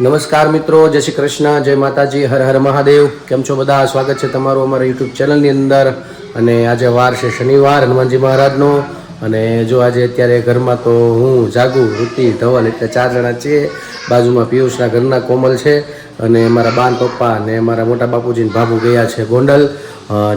નમસ્કાર મિત્રો, જય શ્રી કૃષ્ણ, જય માતાજી, હર હર મહાદેવ. કેમ છો બધા? સ્વાગત છે તમારું અમારા યુટ્યુબ ચેનલની અંદર. અને આજે વાર છે શનિવાર, હનુમાનજી મહારાજનો. અને જો આજે અત્યારે ઘરમાં તો હું, જાગુ વૃત્તિ ધવલ એટલે ચાર જણા છીએ. બાજુમાં પિયુષના ઘરના કોમલ છે. અને મારા બાન પપ્પા અને મારા મોટા બાપુજીને ભાભુ ગયા છે ગોંડલ.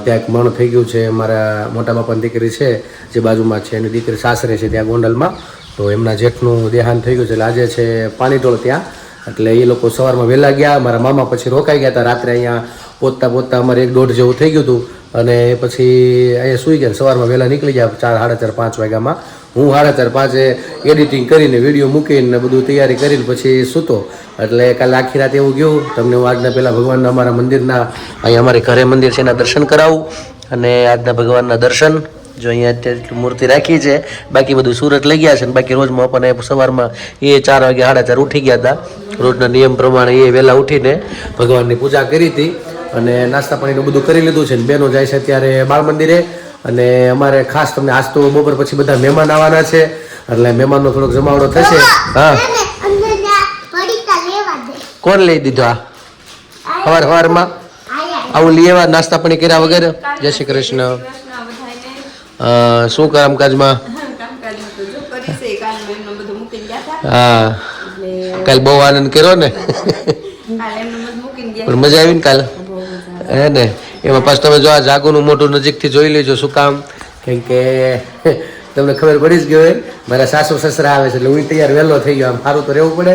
ત્યાં એક મણ થઈ ગયું છે, મારા મોટા બાપાની દીકરી છે, જે બાજુમાં છે. એની દીકરી સાસરે છે ત્યાં ગોંડલમાં. તો એમના જેઠનું દેહાંત થઈ ગયું છે. એટલે આજે છે પાણીટોળ ત્યાં. એટલે એ લોકો સવારમાં વહેલા ગયા, મારા મામા પછી રોકાઈ ગયા હતા. રાત્રે અહીંયા પહોંચતા પહોંચતા અમારે એક દોઢ જેવું થઈ ગયું હતું. અને પછી અહીંયા સૂઈ ગયા સવારમાં વહેલા નીકળી ગયા, ચાર, સાડા ચાર, પાંચ વાગ્યામાં. હું સાડા ચાર, પાંચે એડિટિંગ કરીને વીડિયો મૂકીને બધું તૈયારી કરીને પછી સૂતો. એટલે કાલે આખી રાત એવું ગયું. તમને હું આજના પહેલાં ભગવાનના અમારા મંદિરના, અહીંયા અમારે ઘરે મંદિર છે, એના દર્શન કરાવું. અને આજના ભગવાનના દર્શન જો અહીંયા અત્યારે મૂર્તિ રાખી છે. બાકી બધું સુરત લઈ ગયા છે ને બાકી રોજમાં આપણને સવારમાં એ ચાર વાગે સાડા ચાર ઉઠી ગયા હતા. રોજના નિયમ પ્રમાણે એ વહેલા ઉઠીને ભગવાનની પૂજા કરી હતી. અને નાસ્તા પાણીનું બધું કરી લીધું છે ને બહેનો જાય છે અત્યારે બાળ મંદિરે. અને અમારે ખાસ તમને આજ તો બપોર પછી બધા મહેમાન આવવાના છે. એટલે મહેમાનનો થોડોક જમાવડો થશે. હા. કોણ લઈ દીધો આ? સવાર સવારમાં આવું લઈ આવ્યા નાસ્તા પાણી કર્યા વગર? જય શ્રી કૃષ્ણ. શું કામકાજમાં? હા કાલ બહુ આનંદ કર્યો ને? પણ મજા આવી ને કાલ? હે ને? એમાં પાછું તમે જો આ જાગુનું મોટું નજીકથી જોઈ લેજો શું કામ. કેમ કે તમને ખબર પડી જ ગયો હોય મારા સાસુ સસરા આવે છે એટલે હું તૈયાર વહેલો થઈ ગયો આમ સારું તો રહેવું પડે.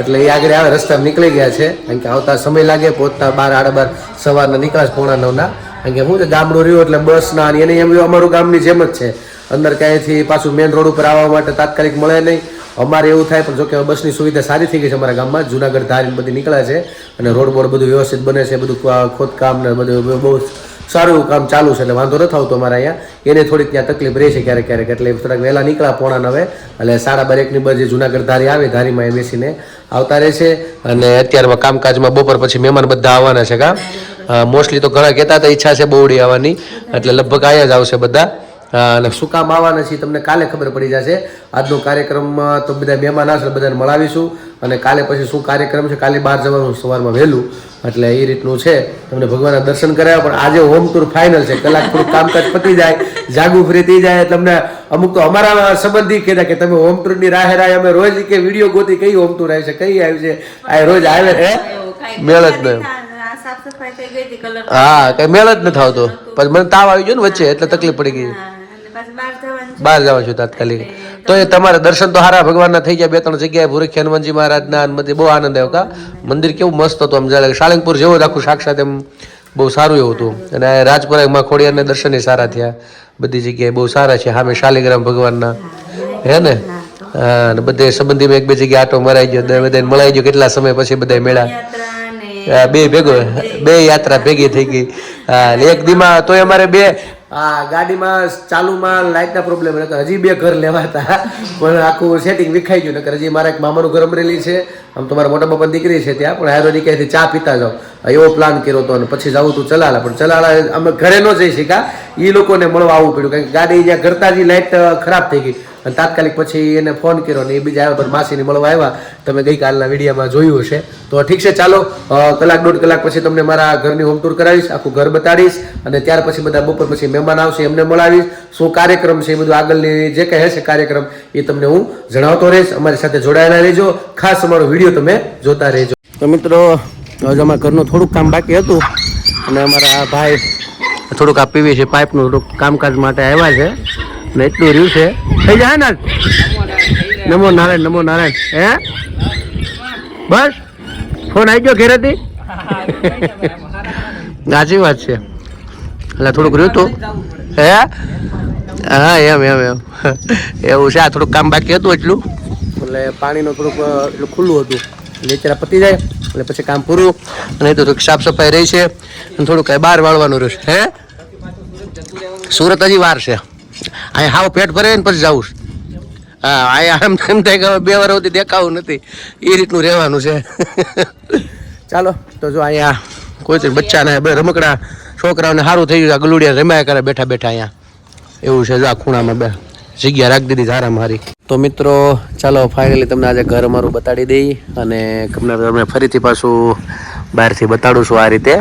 એટલે એ આગળ આવે રસ્તા નીકળી ગયા છે. કારણ કે આવતા સમય લાગે પહોંચતા બાર આડા બાર સવારના નીકળાશ પોણા નવના. કારણ કે શું છે ગામડું રહ્યું એટલે બસના અને એને એમ અમારું ગામની જેમ જ છે. અંદર ક્યાંયથી પાછું મેઇન રોડ ઉપર આવવા માટે તાત્કાલિક મળે નહીં. અમારે એવું થાય પણ જોકે બસની સુવિધા સારી થઈ ગઈ છે અમારા ગામમાં જુનાગઢ ધારી બધી નીકળે છે અને રોડ બોડ બધું વ્યવસ્થિત બને છે, બધું ખોદકામ ને બધું બહુ સારું કામ ચાલુ છે એટલે વાંધો નથી આવતો અમારા અહીંયા. એને થોડીક ત્યાં તકલીફ રહે છે ક્યારેક ક્યારેક, એટલે થોડાક વહેલા નીકળ્યા પોણા નવે એટલે સાડા બાર એકની બજે જુનાગઢ ધારી આવે, ધારીમાં એ બેસીને આવતા રહે છે. અને અત્યારમાં કામકાજમાં બપોર પછી મહેમાન બધા આવવાના છે કા. મોસ્ટલી તો ઘણા કહેતા હતા ઈચ્છા છે બહુડી આવવાની. એટલે લગભગ અહીંયા જ આવશે બધા. અને શું કામ આવવાના છીએ તમને કાલે ખબર પડી જશે. આજનો કાર્યક્રમમાં તો બધા મહેમાન આવશે બધાને મળાવીશું. અને કાલે પછી શું કાર્યક્રમ છે કાલે બહાર જવાનું સવારમાં વહેલું. એટલે એ રીતનું છે. તમને ભગવાનના દર્શન કરાવ્યા પણ આજે હોમ ટૂર ફાઇનલ છે. કલાક થોડું કામકાજ પતી જાય જાગુ ફ્રી થઈ જાય તમને અમુક તો અમારા સંબંધી કહેતા કે તમે હોમ ટૂરની રાહે રાહે અમે રોજ કે વીડિયો ગોતી કઈ હોમ ટૂર આવી છે કઈ આવી છે? આ રોજ આવે હે મેળ જ નહીં. હા કઈ મેળ જ નથી આવતો પછી મને તાવ આવી ગયો ને વચ્ચે એટલે તકલીફ પડી ગઈ. બહાર જવાનું જવા છું તાત્કાલિક. તો એ તમારે દર્શન તો હારા ભગવાનના થઈ ગયા બે ત્રણ જગ્યાએ ભૂરખી હનુમાનજી મહારાજના ના બધી બહુ આનંદ આવ્યો. કા મંદિર કેવું મસ્ત હતું આમ જાણે સાળંગપુર જેવું રાખું આખું સાક્ષાત એમ બહુ સારું એવું હતું. અને રાજપુરામાં ખોડિયારને દર્શન સારા થયા. બધી જગ્યાએ બહુ સારા છે. સામે શાલિગ્રામ ભગવાનના. હે ને? હા અને બધે સંબંધીમાં એક બે જગ્યાએ આટો મરાઈ ગયો બધાને મળાઈ ગયો. કેટલા સમય પછી બધા મેળા. બે ભેગો, બે યાત્રા ભેગી થઈ ગઈ. એક દીમાં તોય અમારે બે, આ ગાડીમાં ચાલુમાં લાઇટના પ્રોબ્લેમ નકર હજી બે ઘર લેવાતા. પણ આખું સેટિંગ વિખાઈ ગયું. નકર હજી મારા એક મામાનું ઘર અમરેલી છે. આમ તો મારા મોટા બાપા દીકરી છે ત્યાં. પણ હારો ક્યાંયથી ચા પીતા જાઓ. એવો પ્લાન કર્યો હતો અને પછી જવું તું ચલાલા. પણ ચલાલા અમે ઘરે ન જઈ શક્યા. એ લોકોને મળવા આવવું પડ્યું. કારણ કે ગાડી જ્યાં કરતા જ લાઇટ ખરાબ થઈ ગઈ. અને તાત્કાલિક પછી એને ફોન કર્યો ને એ બીજા આવ્યા પણ માસીને મળવા આવ્યા. તમે ગઈકાલના વિડીયોમાં જોયું હશે. તો ઠીક છે, ચાલો કલાક, દોઢ કલાક પછી તમને મારા ઘરની હોમ ટૂર કરાવીશ, આખું ઘર બતાડીશ અને ત્યાર પછી બધા બપોર પછી મહેમાન આવશે, એમને મળાવીશ. શું કાર્યક્રમ છે એ બધું આગળની જે કહે છે કાર્યક્રમ એ તમને હું જણાવતો રહીશ. અમારી સાથે જોડાયેલા રહેજો. ખાસ અમારો વીડિયો તમે જોતા રહેજો. તો મિત્રો, હજુ અમારા ઘરનું થોડુંક કામ બાકી હતું અને અમારા ભાઈ થોડુંક આ પીવી છે, પાઇપનું થોડુંક કામકાજ માટે આવ્યા છે. ને રહ્યું છે. થઈ જાય ને? નમો નારાયણ નમો નારાયણ. હે? બસ? ફોન આવી ગયો ઘેરેથી? સાચી વાત છે. એટલે થોડુંક રહ્યું હતું હે? હા, એમ એમ એમ. એવું છે, આ થોડુંક કામ બાકી હતું એટલું. એટલે પાણીનું થોડુંક એટલું ખુલ્લું હતું. લેચરા પતી જાય, એટલે પછી કામ પૂરું. અને તો થોડીક સાફ સફાઈ રહી છે. અને થોડુંક બહાર વાળવાનું રહેશે હે? સુરત હજી વાર છે. અહીં હાવ પેટ ભરે પછી જવું હા અહીંયા આમ એમ થાય કે હવે બે વાર સુધી દેખાવું નથી. એ રીતનું રહેવાનું છે. ચાલો, તો જો અહીંયા કોઈ બચ્ચાને બે રમકડા, છોકરાઓને સારું થઈ ગયું આ ગલુડિયા રમ્યા કરે બેઠા બેઠા અહીંયા. એવું છે, જો આ ખૂણામાં બે જગ્યા રાખી દીધી સારા મારી. તો મિત્રો, ચાલો ફાઇનલી તમને આજે ઘર અમારું બતાડી દઈ અને તમને ફરીથી પાછું બહારથી બતાડું છું આ રીતે.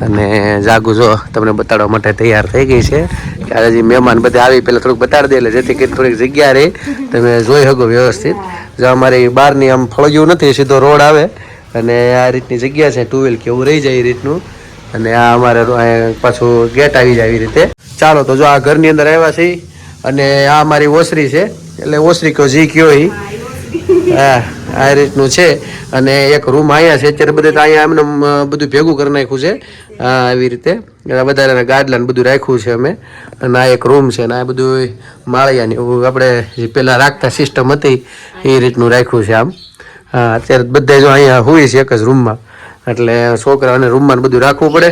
અને જાગુ જો, તમને બતાડવા માટે તૈયાર થઈ ગઈ છે. ત્યારે જે મહેમાન બધા આવી પહેલાં થોડુંક બતાડી દે, એટલે જેથી કરી થોડીક જગ્યા રહી. તમે જોઈ શકો વ્યવસ્થિત. જો અમારી બહારની આમ ફળગ્યું નથી, સીધો રોડ આવે. અને આ રીતની જગ્યા છે ટુ વ્હીલ કે એવું રહી જાય એ રીતનું. અને આ અમારે પાછું ગેટ આવી જાય એવી રીતે. ચાલો, તો જો આ ઘરની અંદર આવ્યા છીએ. અને આ અમારી ઓસરી છે. એટલે ઓસરી કયો જી કયો ઈ. હા, આ રીતનું છે. અને એક રૂમ અહીંયા છે. અત્યારે બધે અહીંયા એમને બધું ભેગું કરી નાખ્યું છે. આવી રીતે. વધારે ગાડલા બધું રાખ્યું છે અમે. અને આ એક રૂમ છે અને આ બધું માળિયાની આપણે જે પહેલાં રાખતા સિસ્ટમ હતી, એ રીતનું રાખ્યું છે આમ. હા, અત્યારે બધા જો અહીંયા હોય છે એક જ રૂમમાં. એટલે છોકરાઓને રૂમમાં બધું રાખવું પડે.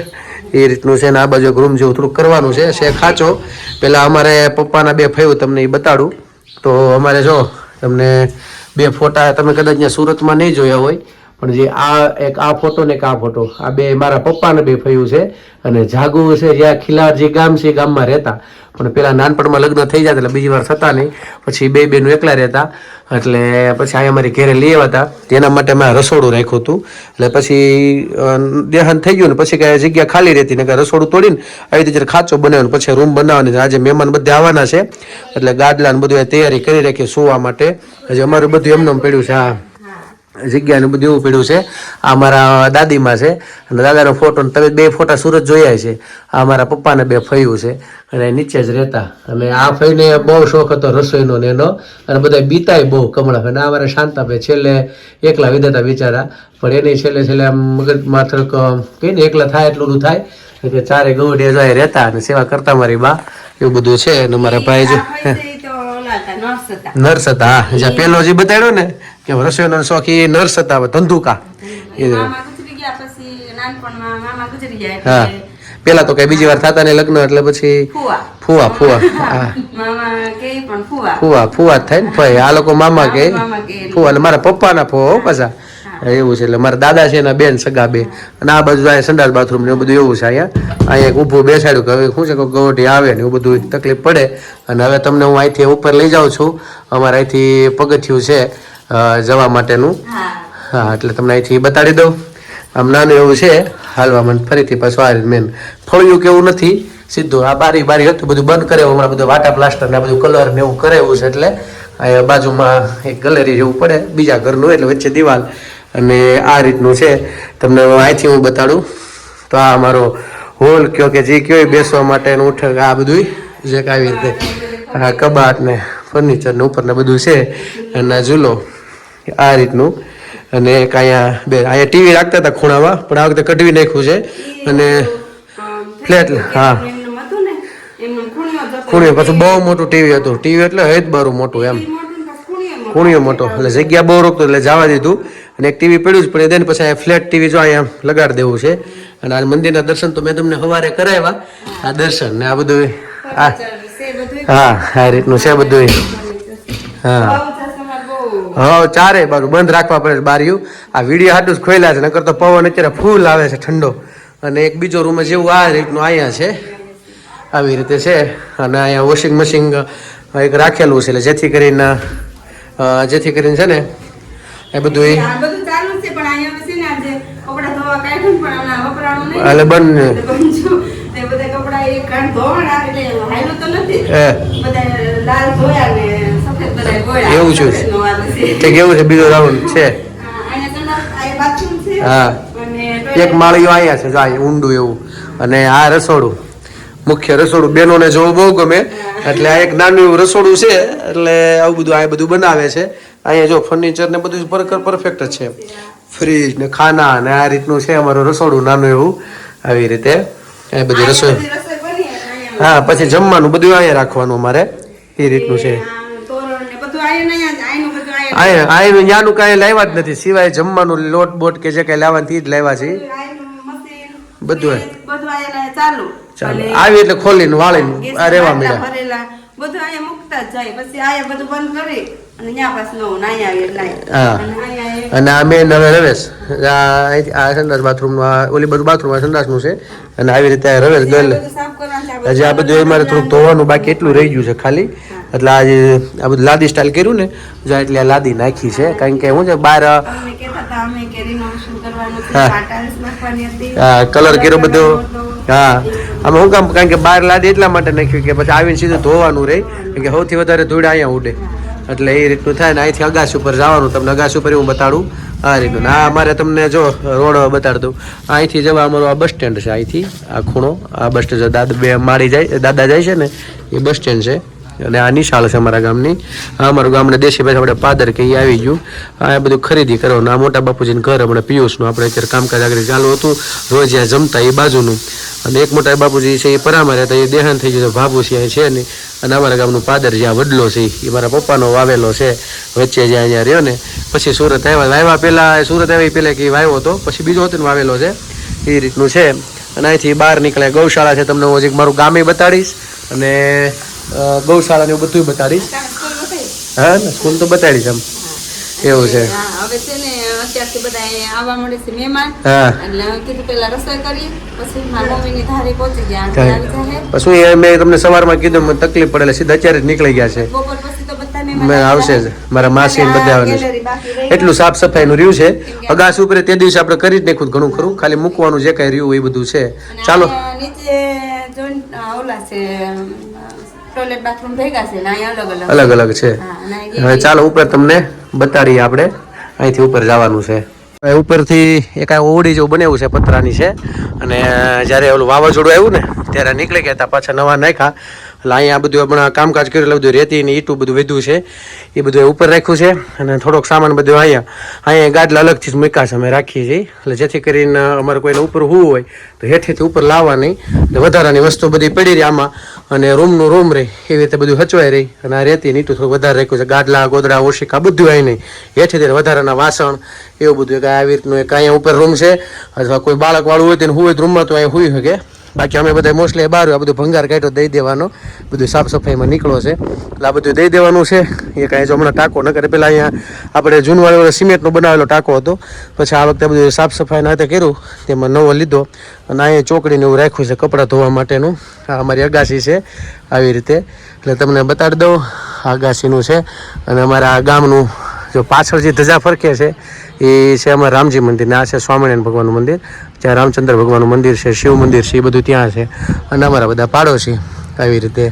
એ રીતનું છે ને આ બાજુ રૂમ જેવું થોડુંક કરવાનું છે. છે ખાચો. પહેલાં અમારે પપ્પાના બે ફયું તમને એ બતાડું. તો અમારે જો તમને બે ફોટા તમે કદાચ અહીંયા સુરતમાં નહીં જોયા હોય, પણ જે આ એક આ ફોટો ને એક આ ફોટો, આ બે મારા પપ્પાને બે ફયું છે અને જાગુ છે જ્યાં ખિલાર જે ગામ છે એ ગામમાં રહેતા. પણ પેલા નાનપણમાં લગ્ન થઈ જતા એટલે બીજી વાર થતા નહીં. પછી બે બેનું એકલા રહેતા. એટલે પછી અહીંયા અમારી ઘેરે લઈ આવ્યા હતા. તેના માટે મેં રસોડું રાખ્યું હતું. એટલે પછી દેહાન થઈ ગયું ને પછી કાંઈ જગ્યા ખાલી રહેતી. ને કાંઈ રસોડું તોડીને આવી રીતે ખાચો બનાવ્યો ને પછી રૂમ બનાવવાની. આજે મહેમાન બધા આવવાના છે. એટલે ગાદલા ને બધું તૈયારી કરી રાખી સુવા માટે. હજી અમારું બધું એમને એમ પડ્યું છે. આ જગ્યા ને બધું એવું પડ્યું છે. આ મારા દાદીમાં છે. અને દાદાનો ફોટો તમે બે ફોટા સુરત જોયા છે. આ મારા પપ્પાને બે ફયું છે. અને નીચે જ રહેતા. અને આ ફઈને બહુ શોખ હતો રસોઈનો ને એનો. અને બધા બીતાય બહુ કમળા અને આ મારા શાંતાભાઈ છેલ્લે એકલા વિધાતા બિચારા પણ એની છેલ્લે છેલ્લે આમ મગજમાં થોડુંક કહીએ ને એકલા થાય એટલું બધું થાય. એટલે ચારે ગૌડિયા જાય રહેતા અને સેવા કરતા મારી બા. એવું બધું છે. અને મારા ભાઈ જો નર્સ હતા. જ્યાં પેલો જે બતાડ્યો ને કે રસોઈનો શોખ એ નર્સ હતા ધંધુકા. એ હા. પેલા તો કઈ બીજી વાર થતા ને લગ્ન એટલે પછી ફુવા. ફુવા ફુવા. ફુવા. થાય ને ભાઈ. આ લોકો મામા કે. ફુવા અને મારા પપ્પાના ફુવા પાછા. એવું છે એટલે મારા દાદા છે એના બેન સગા બે. અને આ બાજુ અહીંયા સંડાસ બાથરૂમ ને એવું બધું એવું છે અહીંયા. અહીંયા એક ઊભું બેસાડ્યું કે હવે શું છે કે ગવટી આવે ને એવું બધું તકલીફ પડે. અને હવે તમને હું અહીંથી ઉપર લઈ જાઉં છું. અમારે અહીંથી પગથિયું છે. જવા માટેનું. હા. એટલે તમને અહીંથી બતાડી દઉં. આમ નાનું એવું છે હાલવા મને ફરીથી પાછું આ મેન ફળિયું કેવું નથી સીધું આ બારી બારી હતું બધું બંધ કરે હમણાં બધું વાટા પ્લાસ્ટર ને આ બધું કલર ને એવું કરેવું છે એટલે અહીંયા બાજુમાં એક ગલેરી જેવું પડે બીજા ઘરનું એટલે વચ્ચે દિવાલ. અને આ રીતનું છે. તમને અહીંથી હું બતાડું. તો આ અમારો હોલ કયો કે જે કયો બેસવા માટેનું ઉઠક આ બધું જે કે રીતે આ કબાટ ને ફર્નિચર ને ઉપર ને બધું છે. અને ઝૂલો. આ રીતનું. અને એક અહીંયા બે અહીંયા ટીવી રાખતા હતા ખૂણામાં પણ આ વખતે કઢવી નાખ્યું છે. અને ફ્લેટ હા. ખૂણીઓ પાછું બહુ મોટું ટીવી હતું. ટીવી એટલે હેત બારું મોટું એમ. ખૂણીઓ મોટો એટલે જગ્યા બહુ રોકતો એટલે જવા દીધું. અને એક ટીવી પડ્યું જ પણ એને પછી અહીંયા ફ્લેટ ટીવી જો અહીંયા લગાડી દેવું છે. અને આ મંદિરના દર્શન તો મેં તમને સવારે કરાવ્યા. આ દર્શન ને આ બધું આ હા આ રીતનું છે બધું હા. હા ચારે બાજુ બંધ રાખવા પડે બારીયું આ વીડિયો હાટું જ ખોલ્યા છે નકર તો પવન અત્યારે ફૂલ આવે છે ઠંડો અને એક બીજો રૂમ જેવું આ રીતનું અહીંયા છે આવી રીતે છે અને અહીંયા વોશિંગ મશીન એક રાખેલું છે એટલે જેથી કરીને જેથી કરીને છે ને એ બધું એ. એટલે બંને. બંધું. કપડાં એક ઘાણ ધોવાના એટલે હાયલું તો નથી. બધા લાલ ધોયા ને. એવું છે. તે કેવું છે? બીજો રાઉન્ડ છે. હા, એક. માળીઓ અહીંયા છે જાય ઊંડું એવું. અને આ રસોડું. મુખ્ય રસોડું. બેનોને જોવું બહુ ગમે. એટલે આ એક નાનું એવું રસોડું છે. એટલે આવું બધું આ બધું બનાવે છે. અહીંયા જો ફર્નિચર ને બધું પરફેક્ટ જ છે. ફ્રીજ ને ખાના ને આ રીતનું છે અમારું રસોડું નાનું એવું. આવી રીતે. એ બધી રસોઈ. હા પછી જમવાનું બધું અહીંયા રાખવાનું અમારે. એ રીતનું છે. આયનું ન્યાનું કાંઈ લાવ્યા જ નથી. સિવાય જમવાનું લોટ બોટ કે જે કાંઈ લાવવાનું તે જ લાવ્યા છે. બધું ચાલુ. આવી એટલે ખોલીને વાળીને આ બાટલા મળ્યા બધું અહીંયા મૂકતા જાય. પછી અહીંયા બધું બંધ કરી અને ત્યાં પાછું નવું નાઈ આવી એટલે હા. અને આ મેન હવે રવેશ. આ સંડાસ બાથરૂમનું આ ઓલી બધું બાથરૂમ આ સંડાસનું છે. અને આવી રીતે રવેશ ગયેલ. છે, આ બધું એ મારે થોડુંક ધોવાનું બાકી એટલું રહી ગયું છે ખાલી. એટલે આજે આ બધું લાદી સ્ટાઇલ કર્યું ને જો એટલે આ લાદી નાખી છે કારણ કે હું છે બહાર હા. હા, colour કર્યો બધો. હા. અમે શું કામ કારણ કે બહાર લાદી એટલા માટે નાખ્યું કે પછી આવીને સીધું ધોવાનું રહે કારણ કે સૌથી વધારે ધૂળ અહીંયા ઉડે. એટલે એ રીતનું થાય ને અહીંથી અગાસ ઉપર જવાનું તમને અગાસ ઉપર હું બતાડું. આ રીતનું. ને આ અમારે તમને જો રોડ બતાડી દઉં. અહીંથી જવા અમારું આ બસ સ્ટેન્ડ છે અહીંથી આ ખૂણો. આ બસ સ્ટેન્ડ દાદા બે માળી જાય દાદા જાય છે ને એ બસ સ્ટેન્ડ છે. અને આ નિશાળ છે અમારા ગામની. આ અમારું ગામને દેશી ભાષા આપણે પાદર કે એ આવી ગયું. આ બધું ખરીદી કરવાનું. આ મોટા બાપુજીનું ઘર હમણાં પિયુષનું, આપણે અત્યારે કામકાજ આગળ ચાલુ હતું. રોજ જ્યાં જમતા એ બાજુનું. અને એક મોટા બાપુજી છે, એ પરામાં રહેતા, એ દેહાંત થઈ ગયું ભાભુ છે છે નહીં અને અમારા ગામનું પાદર જ્યાં વડલો છે, એ મારા પપ્પાનો વાવેલો છે. વચ્ચે જ્યાં અહીંયા રહ્યો ને, પછી સુરત આવ્યા. વાવ્યા પહેલાં સુરત આવ્યા પહેલાં કે વાવ્યો હતો, પછી બીજો હતો ને વાવેલો છે. એ રીતનું છે. અને અહીંથી બહાર નીકળ્યા. ગૌશાળા છે, તમને હું હજી મારું ગામે બતાડીશ. અને અ, ગૌશાળાને એવું બધું બતાડીશ? હા ને સ્કૂલ તો બતાડીશ એમ. એવું છે. હા, હવે છે ને અત્યારથી બધા આવવા મળે છે મહેમાન. હા. એટલે કીધું પેલા રસોઈ કરી પછી મારા મમ્મીની ધારે પહોંચી ગયા. પછી એ મેં તમને સવારમાં કીધું મને તકલીફ પડે એટલે સીધા અત્યારે જ નીકળી ગયા છે. બપોર પછી તો બધા મેં મહેમાન આવશે જ. મારા માસી ને બધા છે એટલું સાફ સફાઈનું રહ્યું છે. અગાસ ઉપર તે દિવસે આપણે કરી જ નાખ્યું ઘણું ખરું. ખાલી મૂકવાનું જે કઈ રહ્યું એ બધું છે. ચાલો. નીચે જોઈન્ટ ઓલા છે ટોયલેટ બાથરૂમ ભેગા છે ને અલગ અલગ. અલગ અલગ છે. હવે ચાલો ઉપર તમને બતાડીએ આપણે. અહીંથી ઉપર જવાનું છે. ઉપરથી એક આ ઓવડી જેવું બનાવ્યું છે પતરાની છે. અને જ્યારે ઓલું વાવાઝોડું આવ્યું ને ત્યારે નીકળી ગયા હતા પાછા નવા નાખ્યા. એટલે અહીંયા બધું હમણાં કામકાજ કર્યું એટલે બધું રેતી ને ઈટું બધું વધ્યું છે. એ બધું ઉપર રાખ્યું છે. અને થોડોક સામાન બધું અહીંયા અહીંયા ગાડલા અલગથી જ મૂક્યા છે અમે રાખીએ છીએ. એટલે જેથી કરીને અમારે કોઈને ઉપર હોવું હોય તો હેઠેથી ઉપર લાવવા નહીં વધારાની વસ્તુ બધી પડી રહી આમાં. અને રૂમનું રૂમ રહે એવી રીતે બધું હચવાઈ રહી. અને આ રેતી નીટું થોડું વધારે રાખ્યું છે. ગાડલા ગોદડા, ઓશિકા, બધું આવી નહીં. હેઠેથી વધારાના વાસણ, એવું બધું એક આવી રીતનું એક અહીંયા ઉપર રૂમ છે. અથવા કોઈ બાળક વાળું હોય તેને હોય રૂમમાં તો અહીંયા હોઈ શકે બાકી અમે બધા મોસ્ટલી બહાર આ બધું ભંગાર કાઢ્યો, દઈ દેવાનો. બધું સાફ સફાઈમાં નીકળો છે. એટલે આ બધું દઈ દેવાનું છે. એ કાંઈ જો હમણાં ટાંકો ન કરે. પહેલાં અહીંયા આપણે જૂનવાળો સિમેન્ટનો બનાવેલો ટાંકો હતો. પછી આ વખતે બધું સાફ સફાઈના હાથે કર્યું. તેમાં નવો લીધો. અને અહીંયા ચોકડીને એવું રાખ્યું છે કપડાં ધોવા માટેનું. આ અમારી અગાસી છે આવી રીતે. એટલે તમને બતાડી દઉં. અગાસીનું છે. અને અમારા ગામનું જો પાછળ જે ધજા ફરકે છે, એ છે અમારા રામજી મંદિર. ને આ છે સ્વામિનારાયણ ભગવાનનું મંદિર. જ્યાં રામચંદ્ર ભગવાનનું મંદિર છે, શિવ મંદિર છે, એ બધું ત્યાં છે. અને અમારા બધા પાડોશી આવી રીતે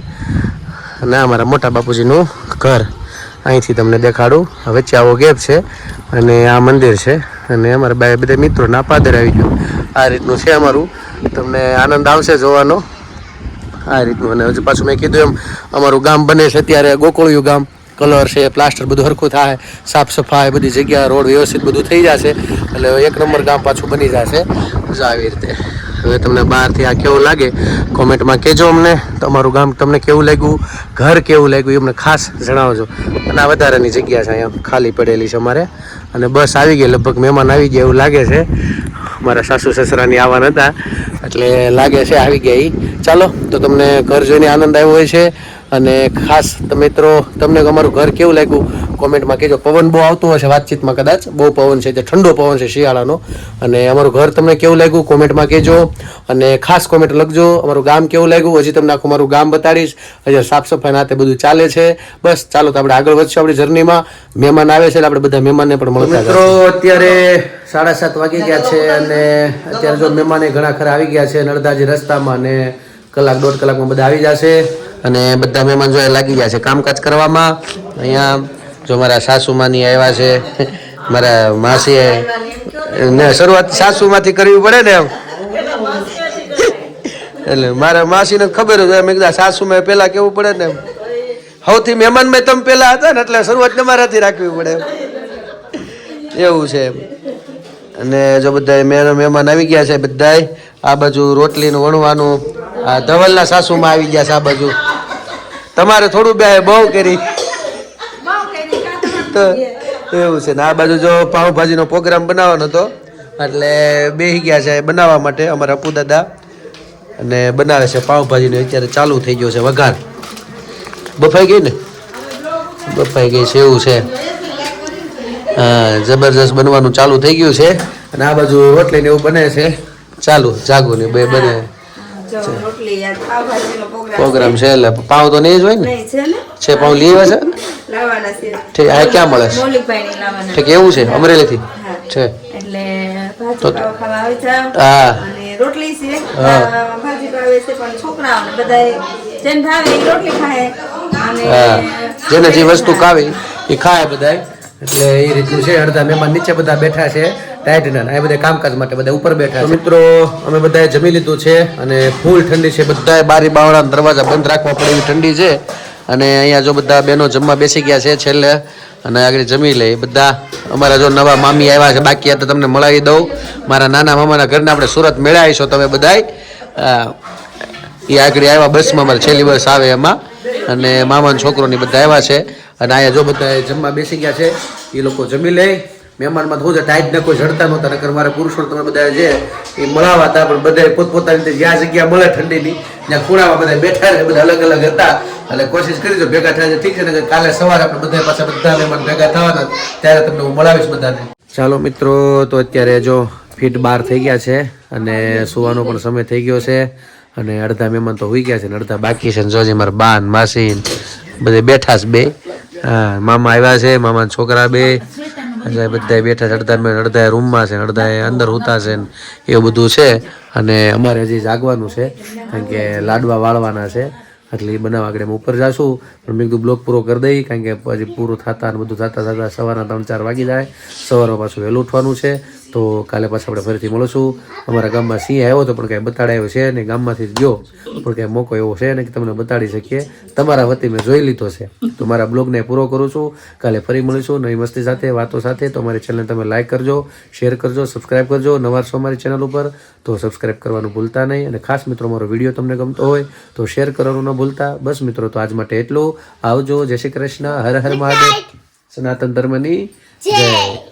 અને અમારા મોટા બાપુજીનું ઘર. અહીંથી તમને દેખાડું. વચ્ચે આવો ગેપ છે અને આ મંદિર છે અને અમારા બે બધા મિત્રોના પાદર આવી ગયું. આ રીતનું છે અમારું. તમને આનંદ આવશે જોવાનો. આ રીતનું. અને હજુ પાછું મેં કીધું એમ, અમારું ગામ બને છે ત્યારે ગોકુળિયું ગામ. કલર છે, પ્લાસ્ટર બધું હરખું થાય, સાફ સફાઈ, બધી જગ્યા, રોડ વ્યવસ્થિત બધું થઈ જશે. એટલે એક નંબર ગામ પાછું બની જશે. આવી રીતે. હવે તમને બહારથી આ કેવું લાગે, કોમેન્ટમાં કહેજો અમને. તમારું ગામ તમને કેવું લાગ્યું? ઘર કેવું લાગ્યું? અમને ખાસ જણાવજો. અને આ વધારાની જગ્યા છે, અહીંયા ખાલી પડેલી છે અમારે. અને બસ આવી ગઈ, લગભગ મહેમાન આવી ગયા એવું લાગે છે. મારા સાસુ સસરાની આવવાના હતા. એટલે લાગે છે, આવી ગયા ચાલો, તો તમને ઘર જોઈને આનંદ આવ્યો હોય છે. અને ખાસ મિત્રો તમને અમારું ઘર કેવું લાગ્યું? કોમેન્ટમાં કહેજો. પવન બહુ આવતો હશે વાતચીતમાં કદાચ. બહુ પવન છે જે ઠંડો પવન છે શિયાળાનો. અને અમારું ઘર તમને કેવું લાગ્યું? કોમેન્ટમાં કહેજો. અને ખાસ કોમેન્ટ લખજો. અમારું ગામ કેવું લાગ્યું? હજી તમને આખું મારું ગામ બતાડીશ. હજી સાફ સફાઈ નાતે બધું ચાલે છે. બસ ચાલો તો આપણે આગળ વધશું આપણી જર્નીમાં. મહેમાન આવે છે આપણે બધા મહેમાનને પણ મળતા મિત્રો અત્યારે સાડા સાત વાગી ગયા છે અને અત્યારે જો મહેમાને ઘણા ખરા આવી ગયા છે નળદાજી રસ્તામાં અને કલાક દોઢ કલાકમાં બધા આવી જશે. અને બધા મહેમાન જો લાગી ગયા છે કામકાજ કરવામાં. અહીંયા જો મારા સાસુમાની આવ્યા છે, મારા માસી ને શરૂઆત સાસુમાંથી કરવી પડે ને એમ. એટલે મારા માસીને ખબર હોય મેં કીધું, સાસુમાં પહેલાં કેવું પડે ને એમ. સૌથી મહેમાન મેં તમે પહેલાં હતા ને, એટલે શરૂઆત તમારાથી રાખવી પડે એવું છે. અને જો બધા મેનો મહેમાન આવી ગયા છે બધાય, આ બાજુ રોટલીનું વણવાનું, આ ધવલના સાસુમાં આવી ગયા છે આ બાજુ. તમારે થોડું બે બહુ કરી. તો એવું છે ને આ બાજુ જો પાઉંભાજીનો પ્રોગ્રામ બનાવવાનો હતો એટલે બેસી ગયા છે બનાવવા માટે અમારા અપુ દાદા અને બનાવે છે પાઉંભાજીને અત્યારે ચાલુ થઈ ગયો છે વઘાર. બફાઈ ગઈ ને? બફાઈ ગઈ છે એવું છે. હા જબરજસ્ત બનવાનું ચાલુ થઈ ગયું છે. અને આ બાજુ રોટલીને એવું બને છે. ચાલુ જાગુ ને બે બને. પ્રોગ્રામ પ્રોગ્રામ છે. એટલે પાવ તો નહીં જ હોય ને? છે ને? છે પાવ લઈ આવ્યા છે? લાવવાના છે. ઠીક આ ક્યાં મળે છે? ઠીક એવું છે અમરેલીથી? છે. એટલે ભાજી પાવ ખાવા આવી જાવ હા. અને રોટલી છે. ભાજી પાવે છે પણ છોકરાઓને બધા જેને ભાવે એ રોટલી ખાય. અને જેને જે વસ્તુ ખાવી એ ખાય બધાય એટલે એ રીતનું છે અડધા મહેમાન નીચે બધા બેઠા છે. ટાઈટના આ બધા કામકાજ માટે બધા ઉપર બેઠા છે. મિત્રો, અમે બધાએ જમી લીધું છે અને ફૂલ ઠંડી છે. બધાએ બારી, બાવળા દરવાજા બંધ રાખવા પડે એવી ઠંડી છે. અને અહીંયા જો બધા બહેનો જમવા બેસી ગયા છે છેલ્લે. અને આગળ જમી લે. બધા, અમારા જો નવા મામી આવ્યા છે, બાકી તો તમને મળાવી દઉં. મારા નાના મામાના ઘરના આપણે સુરત મેળાવીશો તમે બધાય. એ આગળ આવ્યા બસમાં મારે છેલ્લી બસ આવે એમાં. અને મામાનો છોકરોની બધા આવ્યા છે. અને અહીંયા જો બધા જમવા બેસી ગયા છે, એ લોકો જમી લે. મહેમાનમાં છે ટાઈટ ને કોઈ જડતા નહોતા, નકર મારા પુરુષો તમે બધા જે એ મળાવા હતા, પણ બધા પોતપોતાની જ્યાં જગ્યા મળે ઠંડીની, ત્યાં ખૂણામાં બધા બેઠા રહે, બધા અલગ અલગ હતા. એટલે કોશિશ કરીજો ભેગા થાય ઠીક છે ને કાલે સવારે આપણે બધા પાછા બધા મહેમાન ભેગા થવાના, ત્યારે તમને હું મળાવીશ બધાને. ચાલો મિત્રો, તો અત્યારે જો ફીટ બાર થઈ ગયા છે અને સુવાનો પણ સમય થઈ ગયો છે અને અડધા મહેમાન તો હોઈ ગયા છે ને અડધા બાકી છે ને જોજે મારા બાન, માસી બધે બેઠા છે બે. હા, મામા આવ્યા છે, મામાના છોકરા બે. એટલે બધા બેઠા છે અડધા મેં અડધા રૂમમાં છે અડધા અંદર હોતા છે એવું બધું છે. અને અમારે હજી જાગવાનું છે, કારણ કે લાડવા વાળવાના છે. એટલે એ બનાવવા આગળ અમે ઉપર જશું. પણ મેં કીધું બ્લોક પૂરો કરી દઈ, કારણ કે પછી પૂરું થતા અને બધું થતા થતાં સવારના ત્રણ ચાર વાગી જાય. સવારમાં પાછું વહેલું ઉઠવાનું છે. તો કાલે પાછું આપણે ફરીથી મળીશું. અમારા ગામમાં સિંહ આવ્યો હતો, પણ કાંઈ બતાડાયો છે ને ગામમાંથી ગયો. પણ કાંઈ મોકો એવો છે ને કે તમને બતાડી શકીએ. તમારા વતી મેં જોઈ લીધો છે. તો મારા બ્લોગને પૂરો કરું છું. કાલે ફરી મળીશું નવી મસ્તી સાથે, વાતો સાથે. તો અમારી ચેનલ તમે લાઈક કરજો શેર કરજો સબસ્ક્રાઇબ કરજો. નવા છો અમારી ચેનલ ઉપર, તો સબસ્ક્રાઇબ કરવાનું ભૂલતા નહીં. અને ખાસ મિત્રો મારો વીડિયો તમને ગમતો હોય, તો શેર કરવાનું ન ભૂલતા બસ મિત્રો તો આજ માટે એટલું. આવજો. જય શ્રી કૃષ્ણ. હર હર મહાદેવ. સનાતન ધર્મની જય.